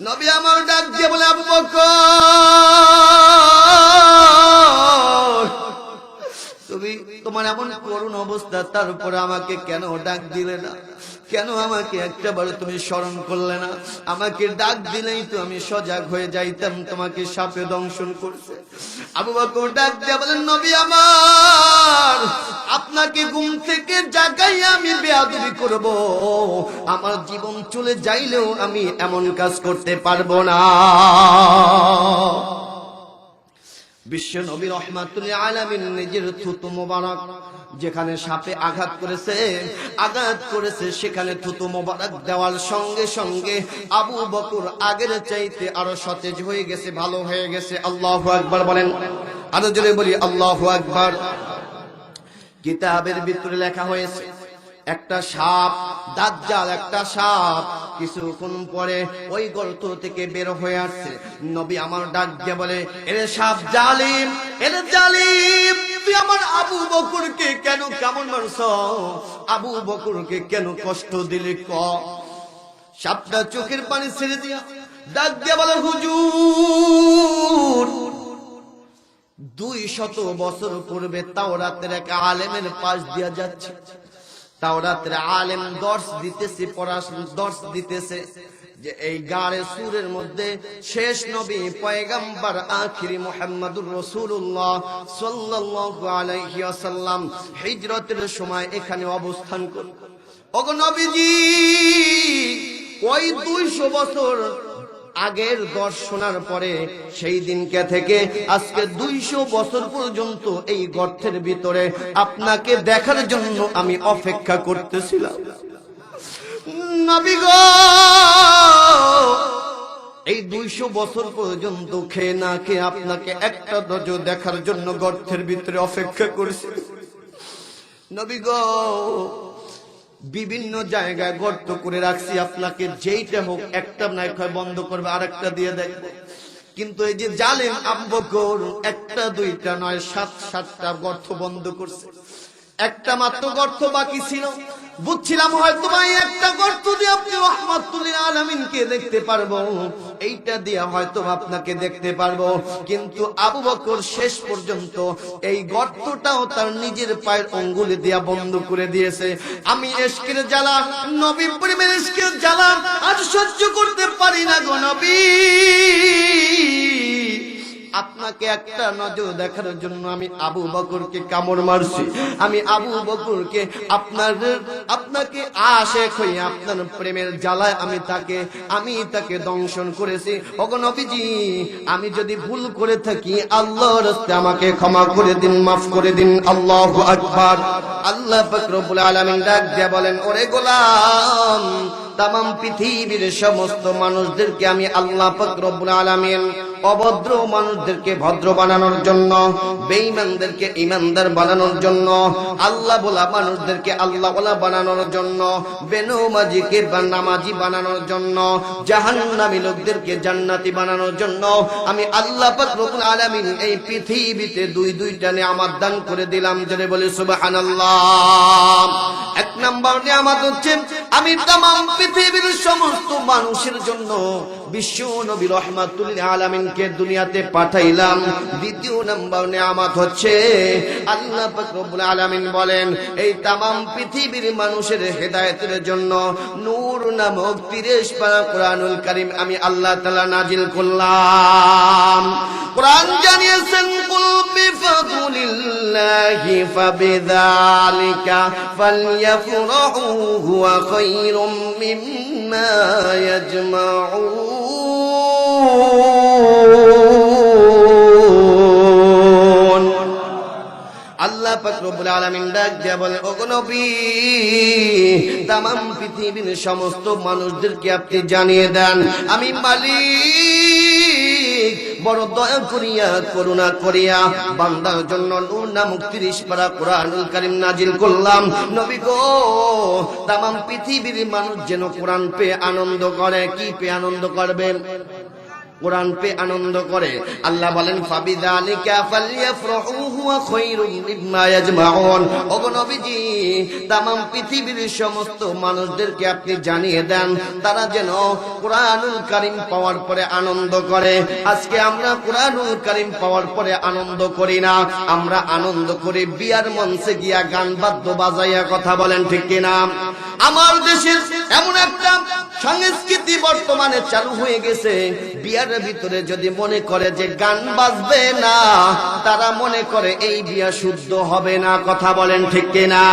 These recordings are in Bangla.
নবী আমার ডাক দিয়ে বলে, আবু তুমি তোমার এমন করুণ অবস্থা তারপরে আমাকে কেন ডাক দিলে না? কেন আমাকে একটা বার তুমি স্মরণ করলে না? আমাকে ডাক দিলেই তো আমি সজাগ হয়ে যাইতাম, তোমাকে সাপে দংশন করছে আবু বকর ডাক দিয়ে বলেন নবী আমার, আপনাকে ঘুম থেকে জাগাই আমি বেয়াদবি করব। আমার জীবন চলে যাইলেও আমি এমন কাজ করতে পারব না। বিশ্ব নবী রহমাতুল্লাহ আলামিন নিজের থুতু মোবারক যেখানে সাপে আঘাত করেছে আঘাত করেছে, সেখানে থুতু মোবারক দেওয়ার সঙ্গে সঙ্গে আবু বকুর আগের চাইতে আরও সতেজ হয়ে গেছে, ভালো হয়ে গেছে। আল্লাহ আকবার বলেন। আরও জোরে বলি, আল্লাহ আকবার। কিতাবের ভিতরে লেখা হয়েছে একটা সাপ, দাজ্জাল একটা সাপ। কিছুক্ষণ পরে ওই গর্ত থেকে বের হয়ে আসছে। নবী আমার ডাক দিয়ে বলে, এরে সাপ জালিম, এরে জালিম, তুই আমার আবু বকরকে কেন কেমন মারছ? আবু বকরকে কেন কষ্ট দিলি ক? সাপটা চোখের পানি ছেড়ে দিয়া ডাক দিয়ে বলে, হুজুর, দুই শত বছর পূর্বে তাও রাতের এক আলেমের পাশ দিয়া যাচ্ছে। তাও রাতের আলেম দর্শ দিতেছে পড়াশোনা দর্শ দিতেছে যে এই গাড়ে সুরের মধ্যে শেষ নবী পয়গাম্বার আখিরি মুহাম্মাদুর রাসূলুল্লাহ সাল্লাল্লাহু আলাইহি ওয়াসাল্লাম হিজরতের সময় এখানে অবস্থান করবে ওগো নবীজি, ওই 200 বছর আগের দশ শোনার পরে সেই দিনকে থেকে আজকে দুইশো বছর পর্যন্ত এই গর্তের ভিতরে আপনাকে দেখার জন্য আমি অপেক্ষা করতেছিলাম। এই দুইশো বছর পর্যন্ত খেয়ে না খেয়ে আপনাকে একটা নজর দেখার জন্য গর্তের ভিতরে অপেক্ষা করেছি। নবী গো! বিভিন্ন জায়গায় গর্ত করে রাখছি আপনাকে, যেইটা হোক, একটা নাই হয় বন্ধ করবে, আরেকটা দিয়ে দেখবে। কিন্তু এই যে জালেম আব্বকর একটা, দুইটা, নয়, সাত, সাতটা গর্ত বন্ধ করছে। একটা মাত্র গর্ত বাকি ছিল। বুঝছিলাম হয়তো ভাই একটা গর্ত দিয়ে আপনি রহমাতুল্লিল আলমিনকে দেখতে পারব। এইটা দিয়ে হয়তো আপনাকে দেখতে পারব। কিন্তু আবু বকর শেষ পর্যন্ত এই গর্তটাও তার নিজের পায়ের অঙ্গুলি দিয়া বন্ধ করে দিয়েছে। আমি এসকের জ্বালা, নবী প্রেমের এসকের জ্বালা আর সহ্য করতে পারি না গো নবী। আপনাকে একটা নজর দেখার জন্য আমি আবু বকরকে কামড় মারছি। আমি আবু বকরকে আপনার, আপনাকে আশে হয়ে আপনার প্রেমের জ্বালায় আমি তাকে আমি তাকে দংশন করেছি। আমি যদি ভুল করে থাকি, আল্লাহর রাস্তে আমাকে ক্ষমা করে দিন, মাফ করে দিন। আল্লাহু আকবার। আল্লাহ পাক রব্বুল আলামিন ডাক দিয়ে বলেন, ওরে গোলাম তাম পৃথিবীর সমস্ত মানুষদেরকে আমি আল্লাহ পাক রব্বুল আলামিন অভদ্র মানুষদেরকে ভদ্র বানানোর জন্য, বেঈমানদেরকে ইমানদার বানানোর জন্য, আল্লাহ বলা মানুষদেরকে আল্লাহ বলা বানানোর জন্য, বেনমাজিকে নামাজি বানানোর জন্য, জাহান্নামী লোকদেরকে জান্নাতি বানানোর জন্য, আমি আল্লাহ পাক রব্বুল আলামিন এই পৃথিবীতে দুই দুইটা নিয়ামত দান করে দিলাম জেনে বলি সুবহানাল্লাহ। এক নাম্বার নিয়ামত হচ্ছে, আমি তামাম পৃথিবীর সমস্ত মানুষের জন্য বিশ্ব নবী রহমাতুল আলামিনকে দুনিয়াতে পাঠাইলাম। দ্বিতীয় নাম্বার নিয়ামত হচ্ছে, আল্লাহ রব্বুল আলামিন বলেন, এই তামাম পৃথিবীর মানুষের হেদায়েতের জন্য নূর নামক 30 পারা কোরআনুল কারীম আমি আল্লাহ তাআলা নাজিল করলাম। কোরআন জানিয়েছেন, কুল তামাম পৃথিবীর সমস্ত মানুষদেরকে আপনি জানিয়ে দেন। আমি মালিক বড় দয়া করিয়া, করুণা করিয়া বান্দার জন্য নুনা মুক্তির 30 পারা কোরআনুল করিম নাজিল করলাম। নবী গো তাম পৃথিবীর মানুষ যেন কোরআন পে আনন্দ করে, কি পে আনন্দ করবেন? কোরআন পে আনন্দ করে। আল্লাহ বলেন খায়রুম মিম্মা নবীজি, তামাম পৃথিবীর সমস্ত মানুষদেরকে আপনি জানিয়ে দেন, তারা যেন কোরআনুল কারীম পাওয়ার পরে আনন্দ করে। আজকে আমরা কোরআনুল কারীম পাওয়ার পরে আনন্দ করি না। আমরা আনন্দ করি বিয়ার মঞ্চে গিয়া গান বাদ্য বাজাইয়া কথা বলেন, ঠিক কিনা? আমার দেশের এমন একটা সংস্কৃতি বর্তমানে চালু হয়ে গেছে। বিয়ার ভিতরে যদি মনে করে যে গান বাজবে না, তারা মনে করে এই বিয়া শুদ্ধ হবে না, কথা বলেন ঠিক কিনা?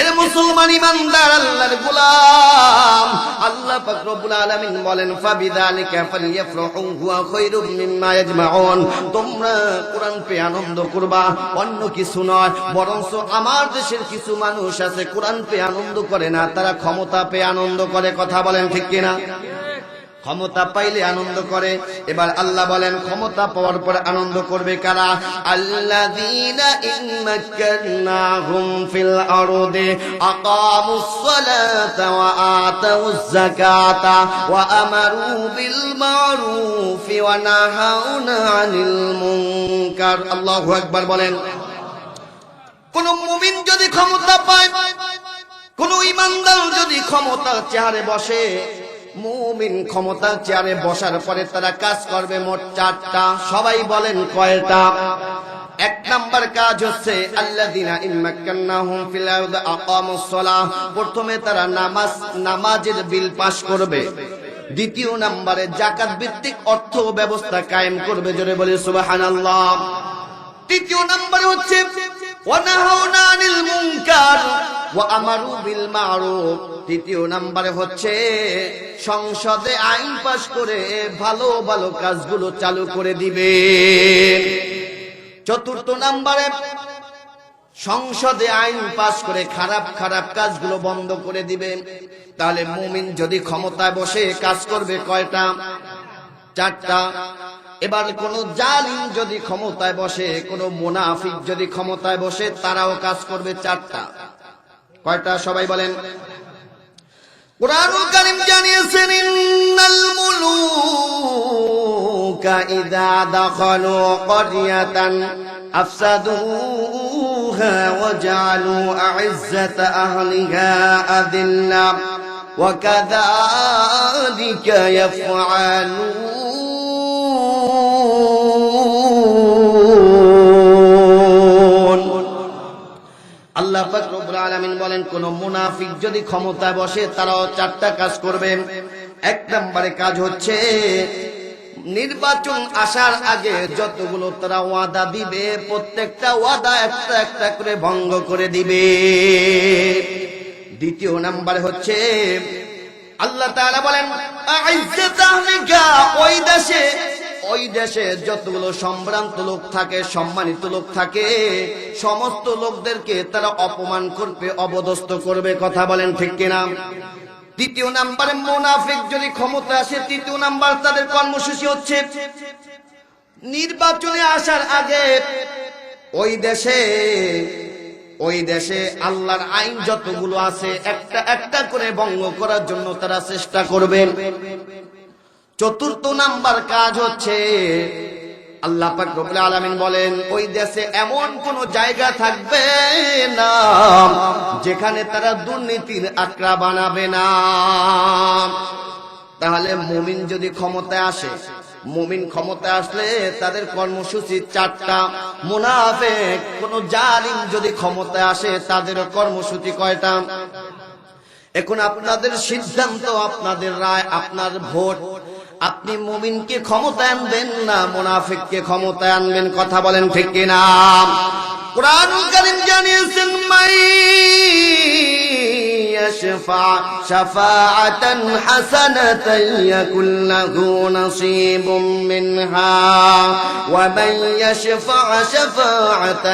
এর মুসলমান ইমানদার আল্লাহর গোলাম। আল্লাহ পাক রব্বুল আলামিন বলেন, ফাবিদালিকা ফালিয়াফরাহু, হুয়া খায়রুম মিম্মা ইয়াজমাউন। তোমরা কোরআন পে আনন্দ করবা, অন্য কিছু নয়, বরঞ্চ আমার দেশের কিছু মানুষ আছে, কোরআন পে আনন্দ করে না, তারা ক্ষমতা পে আনন্দ করে, কথা বলেন ঠিক কিনা? ক্ষমতা পাইলে আনন্দ করে। এবার আল্লাহ বলেন, ক্ষমতা পাওয়ার পরে আনন্দ করবে কারা? আল্লাযীনা ইম্মাক্কানাহুম ফিল আরদি বিল আল্লাহু বলেন, কোন মুমিন যদি ক্ষমতা পায়, কোন ইমানদার যদি ক্ষমতা চেহারে বসে মুমিন ক্ষমতার চেয়ারে বসার পরে তারা কাজ করবে মোট চারটা। সবাই বলেন কয়টা? এক নাম্বার কাজ হচ্ছে, আল্লাযিনা ইম্মাক্কান্নাহুম ফিল আরদি আকামুস সালাহ। প্রথমে তারা নামাজ, নামাজের বিল পাস করবে। দ্বিতীয় নাম্বারে জাকাত ভিত্তিক অর্থ ব্যবস্থা কায়েম করবে, জোরে বলে সুবহানাল্লাহ। তৃতীয় নাম্বারে হচ্ছে ওয়ানাহাউনা আনিল মুনকার। ওয়া আমারু বিল মারুফ তৃতীয় নাম্বারে হচ্ছে, সংসদে আইন পাশ করে ভালো ভালো কাজগুলো চালু করে দিবে। চতুর্থ নাম্বারে, সংসদে আইন পাশ করে খারাপ খারাপ কাজগুলো বন্ধ করে দিবেন তাহলে মুমিন যদি ক্ষমতায় বসে কাজ করবে কয়টা? চারটা। এবার কোন জালিম যদি ক্ষমতায় বসে, কোন মুনাফিক যদি ক্ষমতায় বসে, তারাও কাজ করবে চারটা। কয়টা সবাই বলেন? কোরআনুল কারীম জানিয়েছেন, ইন্নাল মুলুকা ইযা দাখালু ক্বরিয়াতান আফসাদুহা ওয়া জাআলু আ'izzata আহলিহা আদিল্লা ওয়া কাযালিকা ইয়াফআলুন আল্লাহ পাক আলামিন বলেন, কোন মুনাফিক যদি ক্ষমতায় বসে, তারাও চারটা কাজ করবে। এক নম্বরে কাজ হচ্ছে, নির্বাচন আসার আগে যতগুলো তারা ওয়াদা দিবে, প্রত্যেকটা ওয়াদা একটা একটা করে ভঙ্গ করে দিবে। দ্বিতীয় নাম্বার হচ্ছে, আল্লাহ তাআলা বলেন ওই দেশে ওই দেশে যতগুলো সম্ভ্রান্ত লোক থাকে, সম্মানিত লোক থাকে, সমস্ত লোকদেরকে তারা অপমান করবে অবদস্ত করবে, কথা বলেন ঠিক কিনা? তৃতীয় নাম্বারে, মোনাফিক যদি ক্ষমতা আসে, তৃতীয় নাম্বার তাদের কর্মসূচি হচ্ছে নির্বাচনে আসার আগে ওই দেশে ওই দেশে আল্লাহর আইন যতগুলো আছে, একটা একটা করে ভঙ্গ করার জন্য তারা চেষ্টা করবেন চতুর্থ নাম্বার কাজ হচ্ছে, আল্লাহ পাক রব্বুল আলামিন বলেন, ওই দেশে এমন কোন জায়গা থাকবে না যেখানে তারা দুর্নীতির আকড়া বানাবে না। তাহলে মুমিন যদি ক্ষমতায় আসে, মুমিন ক্ষমতায় আসলে তাদের কর্মসূচি চারটা। মুনাফেক, কোন জালিম যদি ক্ষমতায় আসে তাদের কর্মসূচি কয়টা? এখন আপনাদের সিদ্ধান্ত, আপনাদের রায়, আপনার ভোট আপনি মুমিনকে ক্ষমতা আনবেন না, মুনাফিককে ক্ষমতা আনবেন, কথা বলেন ঠিক কিনা? কোরআন কারীম জানিয়েছেন মাই يشفع شفاعة حسنة يكن له نصيب منها. ومن يشفع شفاعة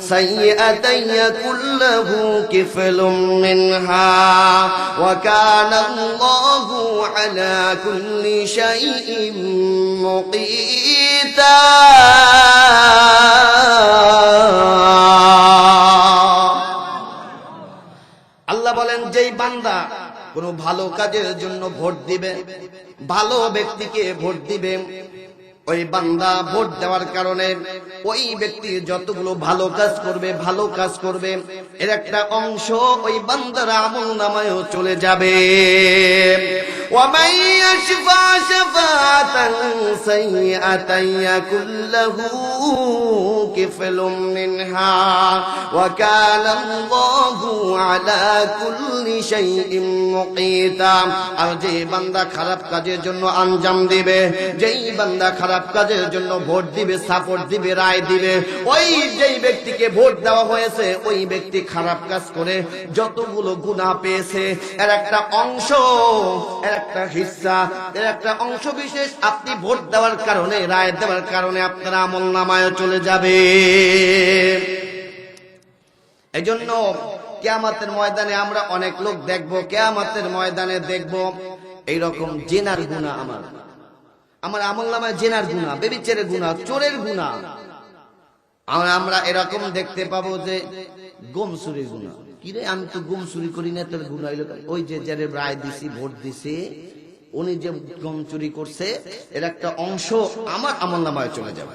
سيئة يكن له كفل منها. وكان الله على كل شيء مقيتا. বান্দা কোনো ভালো কাজের জন্য ভোট দিবে, ভালো ব্যক্তিকে ভোট দিবে। ওই বান্দা ভোট দেওয়ার কারণে ওই ব্যক্তি যতগুলো ভালো কাজ করবে, ভালো কাজ করবে, এর একটা অংশ ওই বান্দার আমল নামায়ও চলে যাবে। ومن يشفع شفاعة سيئة يكن له كفل منها وكان الله على كل شيء مقيتا আর যে বান্দা খারাপ কাজের জন্য আঞ্জাম দিবে যেই বান্দা খারাপ কাজের জন্য ভোট দিবে সাপোর্ট দিবে রায় দিবে ওই যেই ব্যক্তিকে ভোট দেওয়া হয়েছে ওই ব্যক্তি খারাপ কাজ করে যতগুলো গুনাহ পেয়েছে এর একটা অংশ এর একটা হিস্সা, এর একটা অংশ বিশেষ আপনি ভোট দেওয়ার কারণে, রায় দেওয়ার কারণে আপনার আমল নামায় চলে যাবে। এই জন্য কেয়ামাতের ময়দানে আমরা অনেক লোক দেখব, কেয়ামাতের ময়দানে দেখব, এইরকম জেনার গুণা আমার। আমার আমল নামায় জেনার গুণা বেবিচের গুণা, চোরের গুণা। আমরা এরকম দেখতে পাবো যে গম চুরি গুণা। কিরে, আমি তো গুম চুরি করি না, তোর ঘুম হইল ওই যে যারে রায় দিছি, ভোট দিছি, উনি যে গম চুরি করছে, এর একটা অংশ আমার আমল নামায় চলে যাবে।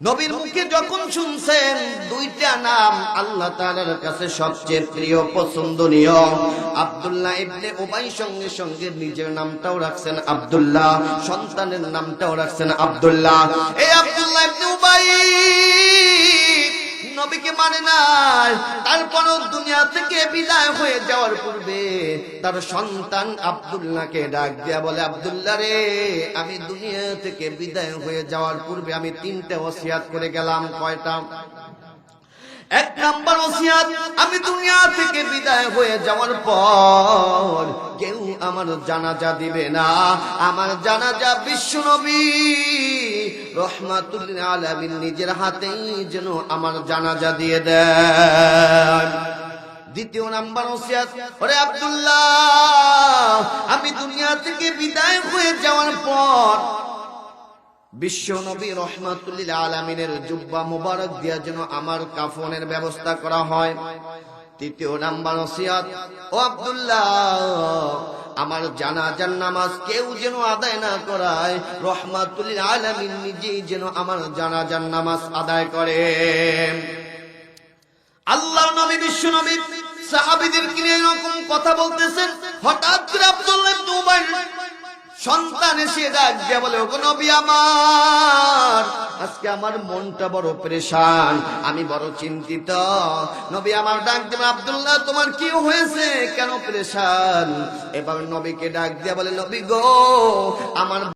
নবীর মুখে যখন শুনছেন দুইটা নাম আল্লাহ তাআলার কাছে সবচেয়ে প্রিয়, পছন্দনীয়, আব্দুল্লাহ ইবনে উবাই সঙ্গে সঙ্গে নিজের নামটাও রাখছেন আব্দুল্লাহ, সন্তানের নামটাও রাখছেন আব্দুল্লাহ। এই আব্দুল্লাহ ইবনে উবাই নবীকে মানে নাই। তারপরও দুনিয়া থেকে বিদায় হয়ে যাওয়ার পূর্বে তার সন্তান আব্দুল্লাহকে ডাক দিয়া বলে, আব্দুল্লাহ রে, আমি দুনিয়া থেকে বিদায় হয়ে যাওয়ার পূর্বে আমি তিনটে ওসিয়াত করে গেলাম। কয়টা? এক নাম্বার ওসিয়াত, আমি দুনিয়া থেকে বিদায় হয়ে যাওয়ার পর কেউ আমার জানাজা দিবে না। আমার জানাজা বিশ্ব আলামিন নিজের হাতেই যেন আমার জানাজা দিয়ে দ্বিতীয় নাম্বার ওরে আমি দুনিয়া থেকে বিদায় হয়ে যাওয়ার পর বিশ্ব নবী রহমাতুল্লিল আলমিনের জুব্বা মুবারক দিয়া যেন আমার কাফনের ব্যবস্থা করা হয়। তৃতীয় নাম্বার ও আব্দুল্লাহ আমার জানাজার নামাজ কেউ যেন আদায় না করায়, রহমাতুল্লিল আলমিন নিজেই যেন আমার জানাজার নামাজ আদায় করে। আল্লাহ নবী, বিশ্ব নবী সাহাবিদের কিনে এরকম কথা বলতেছেন। হঠাৎ করে আব্দুল্লাহ সন্তান এসে ডাক দিয়া বলে, ওগো নবী আমার, আজকে আমার মনটা বড় পরেশান, আমি বড় চিন্তিত। নবী আমার ডাক দেবে, আবদুল্লাহ, তোমার কি হয়েছে? কেন পরেশান? এবার নবীকে ডাক দিয়া বলে, নবী গো, আমার